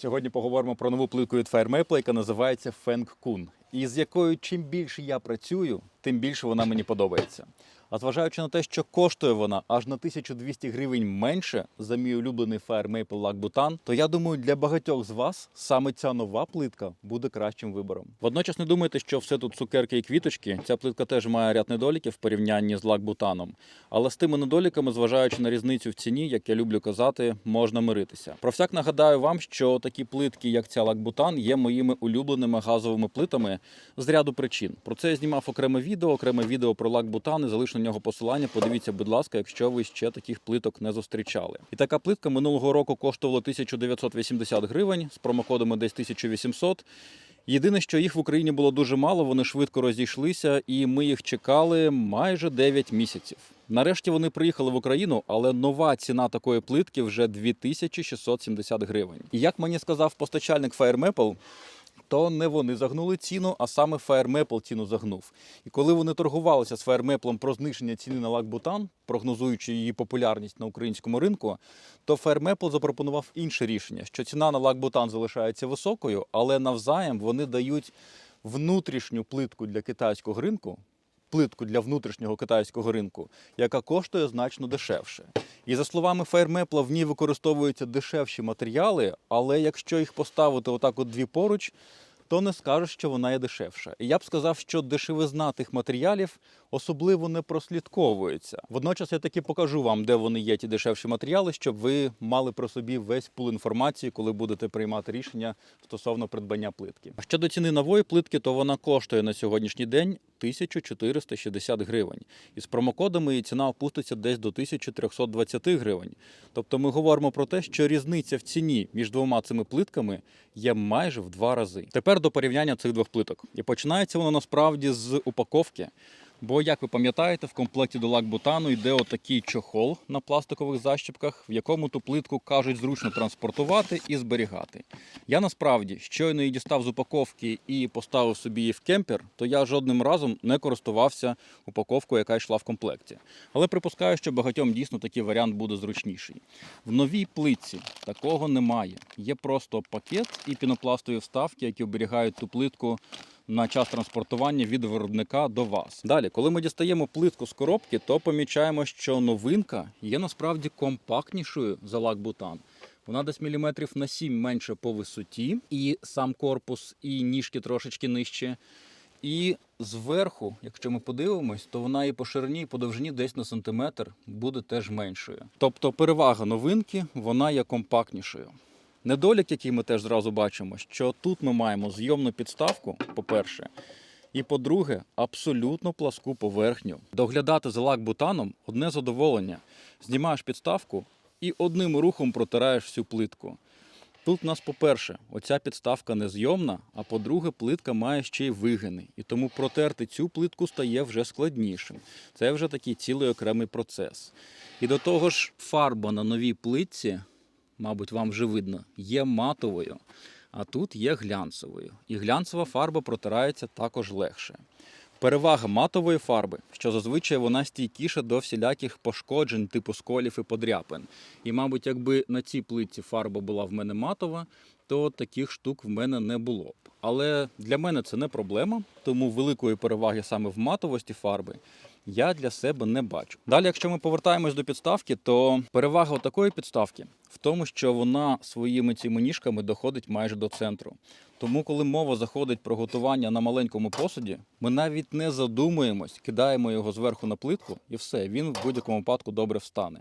Сьогодні поговоримо про нову плитку від FireMaple, яка називається Feng Kun. І з якою чим більше я працюю, тим більше вона мені подобається. А зважаючи на те, що коштує вона аж на 1200 гривень менше за мій улюблений FireMaple Lac Butan, то я думаю, для багатьох з вас саме ця нова плитка буде кращим вибором. Водночас не думайте, що все тут цукерки і квіточки. Ця плитка теж має ряд недоліків в порівнянні з Lac Бутаном. Але з тими недоліками, зважаючи на різницю в ціні, як я люблю казати, можна миритися. Про всяк нагадаю вам, що такі плитки, як ця Лакбутан, є моїми улюбленими газовими плитами з ряду причин. Про це я знімав окреме відео, окреме відео про Лакбутан і залишу на нього посилання. Подивіться, будь ласка, якщо ви ще таких плиток не зустрічали. І така плитка минулого року коштувала 1980 гривень з промокодами десь 1800. Єдине, що їх в Україні було дуже мало, вони швидко розійшлися, і ми їх чекали майже 9 місяців. Нарешті вони приїхали в Україну, але нова ціна такої плитки вже 2670 гривень. І як мені сказав постачальник FireMaple, то не вони загнули ціну, а саме FireMaple ціну загнув. І коли вони торгувалися з FireMaple про зниження ціни на лакбутан, прогнозуючи її популярність на українському ринку, то FireMaple запропонував інше рішення, що ціна на лакбутан залишається високою, але навзаєм вони дають внутрішню плитку для китайського ринку. Плитку для внутрішнього китайського ринку, яка коштує значно дешевше. І за словами FireMaple, в ній використовуються дешевші матеріали, але якщо їх поставити отак от дві поруч, то не скажеш, що вона є дешевша. І я б сказав, що дешевизна тих матеріалів особливо не прослідковується. Водночас я таки покажу вам, де вони є, ті дешевші матеріали, щоб ви мали про собі весь пул інформації, коли будете приймати рішення стосовно придбання плитки. А щодо ціни нової плитки, то вона коштує на сьогоднішній день 1460 гривень. І з промокодами ціна опуститься десь до 1320 гривень. Тобто ми говоримо про те, що різниця в ціні між двома цими плитками є майже в два рази. Тепер до порівняння цих двох плиток. І починається воно насправді з упаковки. Бо, як ви пам'ятаєте, в комплекті до лакбутану йде отакий чохол на пластикових защіпках, в якому ту плитку кажуть зручно транспортувати і зберігати. Я насправді щойно її дістав з упаковки і поставив собі її в кемпер, то я жодним разом не користувався упаковкою, яка йшла в комплекті. Але припускаю, що багатьом дійсно такий варіант буде зручніший. В новій плитці такого немає. Є просто пакет і пінопластові вставки, які оберігають ту плитку на час транспортування від виробника до вас. Далі, коли ми дістаємо плитку з коробки, то помічаємо, що новинка є насправді компактнішою за лакбутан. Вона десь міліметрів на 7 менше по висоті, і сам корпус, і ніжки трошечки нижче. І зверху, якщо ми подивимось, то вона і по ширині, і по довжині десь на сантиметр буде теж меншою. Тобто перевага новинки, вона є компактнішою. Недолік, який ми теж зразу бачимо, що тут ми маємо зйомну підставку, по-перше, і по-друге, абсолютно пласку поверхню. Доглядати за лак-бутаном одне задоволення. Знімаєш підставку і одним рухом протираєш всю плитку. Тут у нас, по-перше, оця підставка незйомна, а по-друге, плитка має ще й вигини. І тому протерти цю плитку стає вже складнішим. Це вже такий цілий окремий процес. І до того ж, фарба на новій плитці мабуть, вам вже видно, є матовою, а тут є глянцевою. І глянцева фарба протирається також легше. Перевага матової фарби, що зазвичай вона стійкіша до всіляких пошкоджень, типу сколів і подряпин. І, мабуть, якби на цій плитці фарба була в мене матова, то таких штук в мене не було б. Але для мене це не проблема, тому великої переваги саме в матовості фарби я для себе не бачу. Далі, якщо ми повертаємось до підставки, то перевага такої підставки в тому, що вона своїми цими ніжками доходить майже до центру. Тому, коли мова заходить про готування на маленькому посуді, ми навіть не задумуємось, кидаємо його зверху на плитку, і все, він в будь-якому випадку добре встане.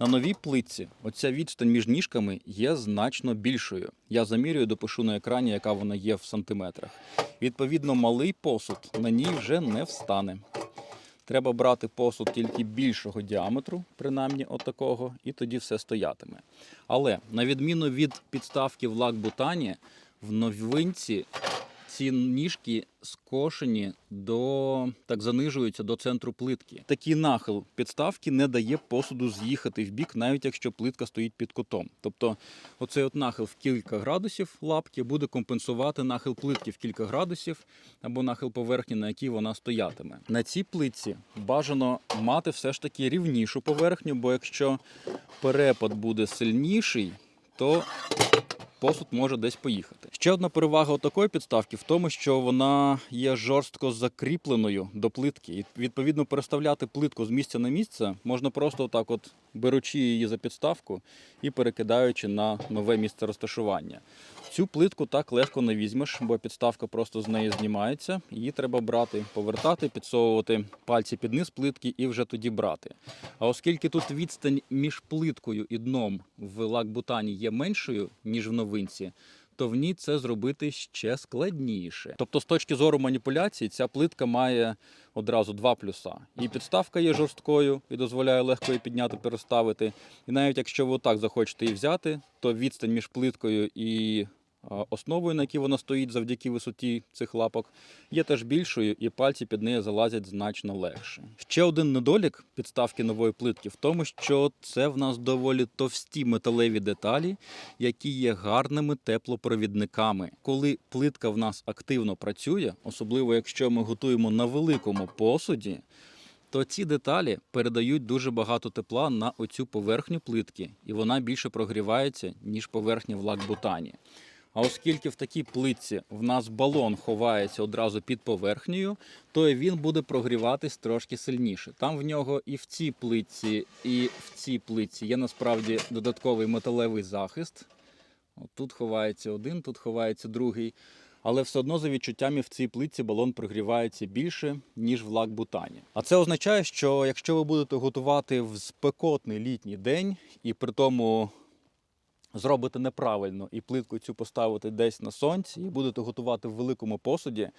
На новій плитці оця відстань між ніжками є значно більшою. Я замірюю, допишу на екрані, яка вона є в сантиметрах. Відповідно, малий посуд на ній вже не встане. Треба брати посуд тільки більшого діаметру, принаймні отакого, і тоді все стоятиме. Але на відміну від підставки в лак-бутані, в новинці ці ніжки скошені до так занижуються до центру плитки. Такий нахил підставки не дає посуду з'їхати в бік, навіть якщо плитка стоїть під кутом. Тобто, оцей от нахил в кілька градусів лапки буде компенсувати нахил плитки в кілька градусів або нахил поверхні, на якій вона стоятиме. На цій плитці бажано мати все ж таки рівнішу поверхню, бо якщо перепад буде сильніший, то посуд може десь поїхати. Ще одна перевага такої підставки в тому, що вона є жорстко закріпленою до плитки. І відповідно переставляти плитку з місця на місце можна просто отак, от беручи її за підставку і перекидаючи на нове місце розташування. Цю плитку так легко не візьмеш, бо підставка просто з неї знімається. Її треба брати, повертати, підсовувати пальці під низ плитки і вже тоді брати. А оскільки тут відстань між плиткою і дном в лакбутані є меншою, ніж в новинці, то в ній це зробити ще складніше. Тобто, з точки зору маніпуляції, ця плитка має одразу два плюса. І підставка є жорсткою і дозволяє легко її підняти, переставити. І навіть якщо ви отак захочете її взяти, то відстань між плиткою і основою, на якій вона стоїть завдяки висоті цих лапок, є теж більшою, і пальці під нею залазять значно легше. Ще один недолік підставки нової плитки в тому, що це в нас доволі товсті металеві деталі, які є гарними теплопровідниками. Коли плитка в нас активно працює, особливо якщо ми готуємо на великому посуді. То ці деталі передають дуже багато тепла на оцю поверхню плитки, і вона більше прогрівається, ніж поверхня в лакбутані. А оскільки в такій плитці в нас балон ховається одразу під поверхнею, то він буде прогріватись трошки сильніше. Там в нього і в цій плитці, і в цій плитці є насправді додатковий металевий захист. От тут ховається один, тут ховається другий. Але все одно за відчуттями в цій плитці балон прогрівається більше, ніж в лакбутані. А це означає, що якщо ви будете готувати в спекотний літній день і при тому зробите неправильно і плитку цю поставите десь на сонці, і будете готувати в великому посуді,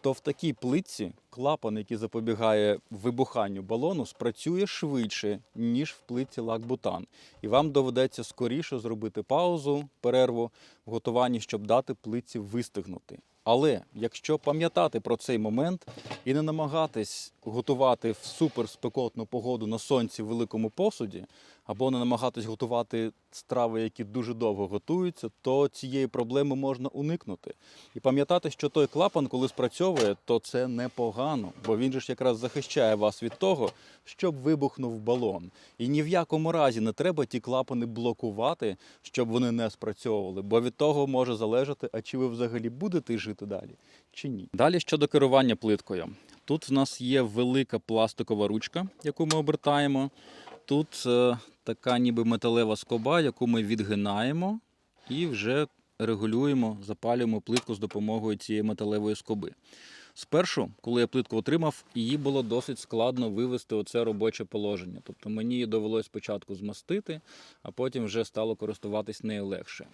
то в такій плитці клапан, який запобігає вибуханню балону, спрацює швидше, ніж в плитці лакбутан. І вам доведеться скоріше зробити паузу, перерву в готуванні, щоб дати плитці вистигнути. Але якщо пам'ятати про цей момент і не намагатись готувати в суперспекотну погоду на сонці в великому посуді, або не намагатись готувати страви, які дуже довго готуються, то цієї проблеми можна уникнути. І пам'ятати, що той клапан, коли спрацьовує, то це непогано, бо він же ж якраз захищає вас від того, щоб вибухнув балон. І ні в якому разі не треба ті клапани блокувати, щоб вони не спрацьовували, бо від того може залежати, а чи ви взагалі будете жити далі, чи ні. Далі щодо керування плиткою. Тут в нас є велика пластикова ручка, яку ми обертаємо. Тут е, така ніби металева скоба, яку ми відгинаємо і вже регулюємо, запалюємо плитку з допомогою цієї металевої скоби. Спершу, коли я плитку отримав, її було досить складно вивести оце робоче положення. Тобто мені її довелось спочатку змастити, а потім вже стало користуватись нею легше.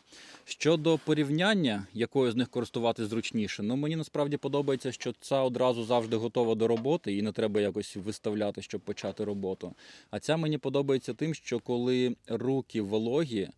Щодо порівняння, якою з них користуватись зручніше, ну мені насправді подобається, що ця одразу завжди готова до роботи, і не треба якось виставляти, щоб почати роботу. А ця мені подобається тим, що коли руки вологі,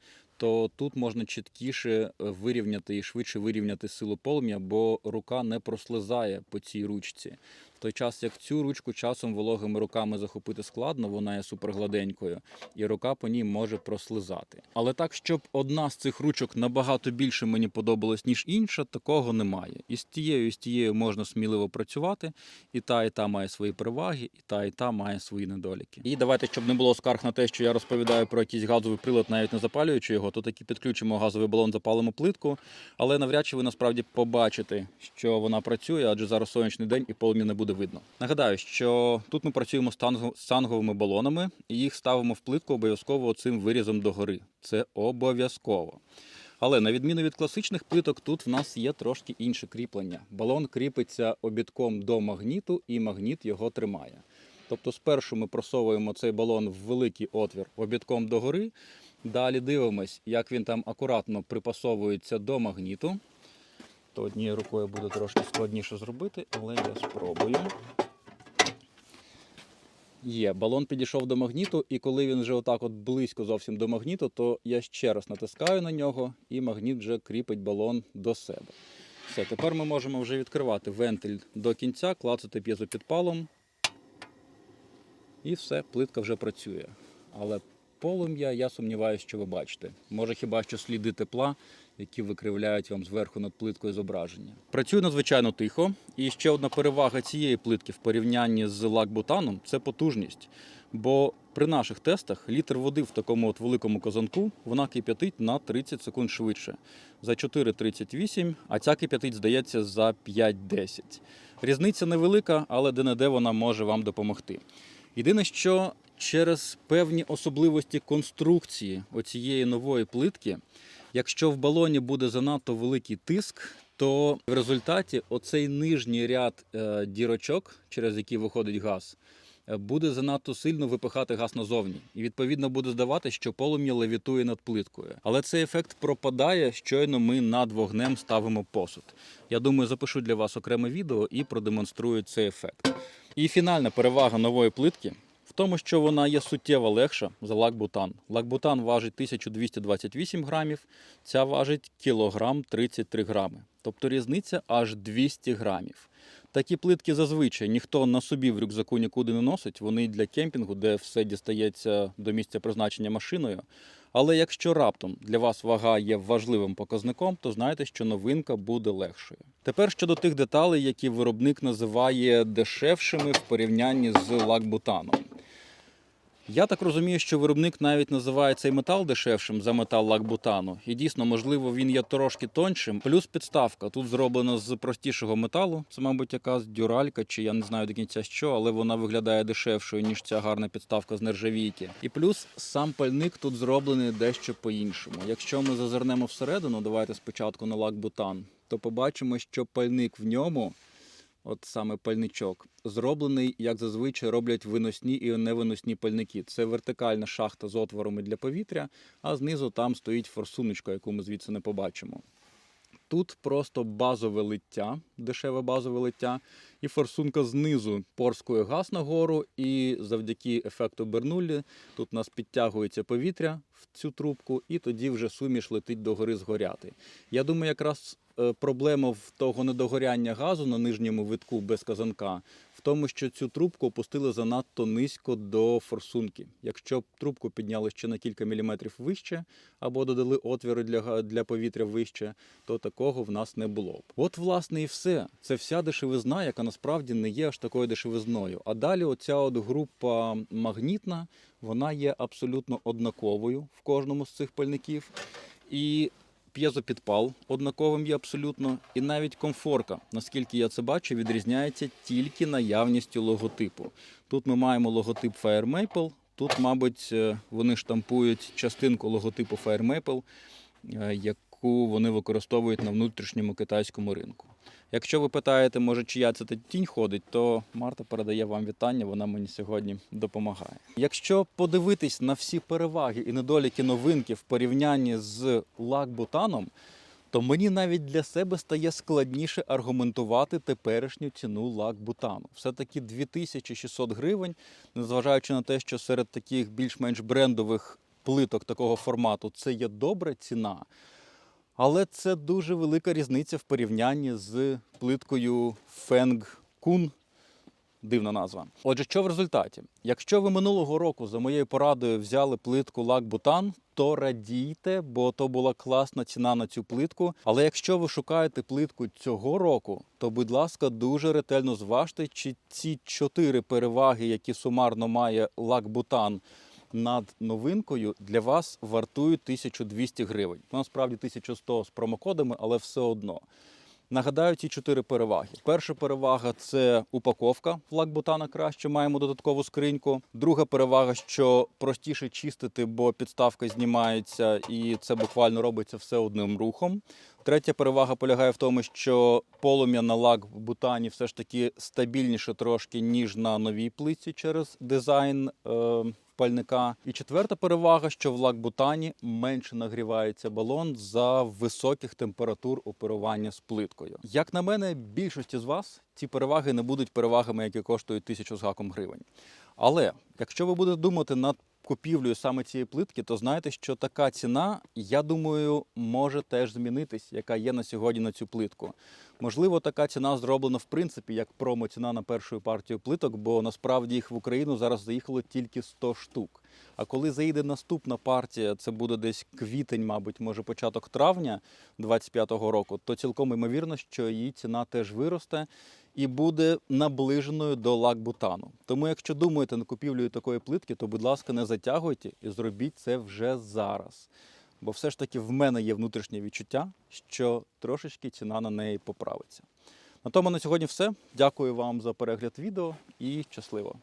то тут можна чіткіше е, вирівняти і швидше вирівняти силу полум'я, бо рука не прослизає по цій ручці. Той час, як цю ручку часом вологими руками захопити складно, вона є супергладенькою, і рука по ній може прослизати. Але так, щоб одна з цих ручок набагато більше мені подобалась, ніж інша, такого немає. І з тією, і з тією можна сміливо працювати, і та, і та має свої переваги, і та, і та має свої недоліки. І давайте, щоб не було скарг на те, що я розповідаю про якийсь газовий прилад, навіть не запалюючи його, то таки підключимо газовий балон, запалимо плитку, але навряд чи ви насправді побачите, що вона працює, адже зараз сонячний день і полум'я не буде видно. Нагадаю, що тут ми працюємо з санговими балонами, і їх ставимо в плитку обов'язково цим вирізом догори. Це обов'язково. Але на відміну від класичних плиток, тут в нас є трошки інше кріплення. Балон кріпиться обідком до магніту, і магніт його тримає. Тобто спершу ми просовуємо цей балон в великий отвір обідком догори. Далі дивимось, як він там акуратно припасовується до магніту. То однією рукою буде трошки складніше зробити, але я спробую. Є, балон підійшов до магніту, і коли він вже отак от близько зовсім до магніту, то я ще раз натискаю на нього, і магніт вже кріпить балон до себе. Все, тепер ми можемо вже відкривати вентиль до кінця, клацати п'єзопідпалом. І все, плитка вже працює. Але полум'я я сумніваюся, що ви бачите. Може хіба що сліди тепла, які викривляють вам зверху над плиткою зображення. Працює надзвичайно тихо. І ще одна перевага цієї плитки в порівнянні з лакбутаном це потужність. Бо при наших тестах літр води в такому от великому казанку вона кип'ятить на 30 секунд швидше. За 4,38, а ця кип'ятить, здається, за 5,10. Різниця невелика, але де-не-де вона може вам допомогти. Єдине, що через певні особливості конструкції оцієї нової плитки, якщо в балоні буде занадто великий тиск, то в результаті оцей нижній ряд е, дірочок, через які виходить газ, е, буде занадто сильно випихати газ назовні. І відповідно буде здавати, що полум'я левітує над плиткою. Але цей ефект пропадає, щойно ми над вогнем ставимо посуд. Я думаю, запишу для вас окреме відео і продемонструю цей ефект. І фінальна перевага нової плитки тому, що вона є суттєво легша за лакбутан. Лакбутан важить 1228 грамів, ця важить кілограм 33 грами. Тобто різниця аж 200 грамів. Такі плитки зазвичай ніхто на собі в рюкзаку нікуди не носить. Вони для кемпінгу, де все дістається до місця призначення машиною. Але якщо раптом для вас вага є важливим показником, то знайте, що новинка буде легшою. Тепер щодо тих деталей, які виробник називає дешевшими в порівнянні з лакбутаном. Я так розумію, що виробник навіть називає цей метал дешевшим за метал лакбутану. І дійсно, можливо, він є трошки тоншим. Плюс підставка тут зроблена з простішого металу. Це, мабуть, якась дюралька, чи я не знаю до кінця що, але вона виглядає дешевшою, ніж ця гарна підставка з нержавійки. І плюс сам пальник тут зроблений дещо по-іншому. Якщо ми зазирнемо всередину, давайте спочатку на лакбутан, то побачимо, що пальник в ньому. От саме пальничок зроблений, як зазвичай роблять виносні і невиносні пальники. Це вертикальна шахта з отворами для повітря, а знизу там стоїть форсуночка, яку ми звідси не побачимо. Тут просто базове лиття, дешеве базове лиття, і форсунка знизу порскує газ нагору, і завдяки ефекту Бернуллі тут у нас підтягується повітря в цю трубку, і тоді вже суміш летить догори згоряти. Я думаю, якраз проблема в того недогоряння газу на нижньому витку без казанка в тому, що цю трубку опустили занадто низько до форсунки. Якщо б трубку підняли ще на кілька міліметрів вище або додали отвіри для, для повітря вище, то такого в нас не було б. От, власне, і все. Це вся дешевизна, яка насправді не є аж такою дешевизною. А далі оця от група магнітна, вона є абсолютно однаковою в кожному з цих пальників. І п'єзопідпал однаковим є абсолютно, і навіть комфорка, наскільки я це бачу, відрізняється тільки наявністю логотипу. Тут ми маємо логотип Fire Maple, тут, мабуть, е, вони штампують частинку логотипу Fire Maple, е, яку вони використовують на внутрішньому китайському ринку. Якщо ви питаєте, може, чия це тінь ходить, то Марта передає вам вітання, вона мені сьогодні допомагає. Якщо подивитись на всі переваги і недоліки новинки в порівнянні з лакбутаном, то мені навіть для себе стає складніше аргументувати теперішню ціну лакбутану. Все-таки 2600 гривень, незважаючи на те, що серед таких більш-менш брендових плиток такого формату це є добра ціна. Але це дуже велика різниця в порівнянні з плиткою Feng Kun. Дивна назва. Отже, що в результаті? Якщо ви минулого року за моєю порадою взяли плитку Лак Бутан, то радійте, бо то була класна ціна на цю плитку. Але якщо ви шукаєте плитку цього року, то будь ласка, дуже ретельно зважте, чи ці чотири переваги, які сумарно має Лак Бутан над новинкою, для вас вартують 1200 гривень. Насправді 1100 з промокодами, але все одно. Нагадаю ці чотири переваги. Перша перевага це упаковка. Флаг бутана краще, маємо додаткову скриньку. Друга перевага, що простіше чистити, бо підставка знімається, і це буквально робиться все одним рухом. Третя перевага полягає в тому, що полум'я на лак в бутані все ж таки стабільніше трошки, ніж на новій плиці через дизайн. Е- пальника. І четверта перевага, що в лак-бутані менше нагрівається балон за високих температур оперування з плиткою. Як на мене, більшості з вас ці переваги не будуть перевагами, які коштують тисячу з гаком гривень. Але якщо ви будете думати над купівлею саме цієї плитки, то знаєте, що така ціна, я думаю, може теж змінитись, яка є на сьогодні на цю плитку. Можливо, така ціна зроблена в принципі як промо-ціна на першу партію плиток, бо насправді їх в Україну зараз заїхало тільки 100 штук. А коли заїде наступна партія, це буде десь квітень, мабуть, може початок травня 25-го року, то цілком ймовірно, що її ціна теж виросте і буде наближеною до лакбутану. Тому, якщо думаєте над купівлею такої плитки, то, будь ласка, не затягуйте і зробіть це вже зараз. Бо все ж таки в мене є внутрішнє відчуття, що трошечки ціна на неї поправиться. На тому на сьогодні все. Дякую вам за перегляд відео і щасливо!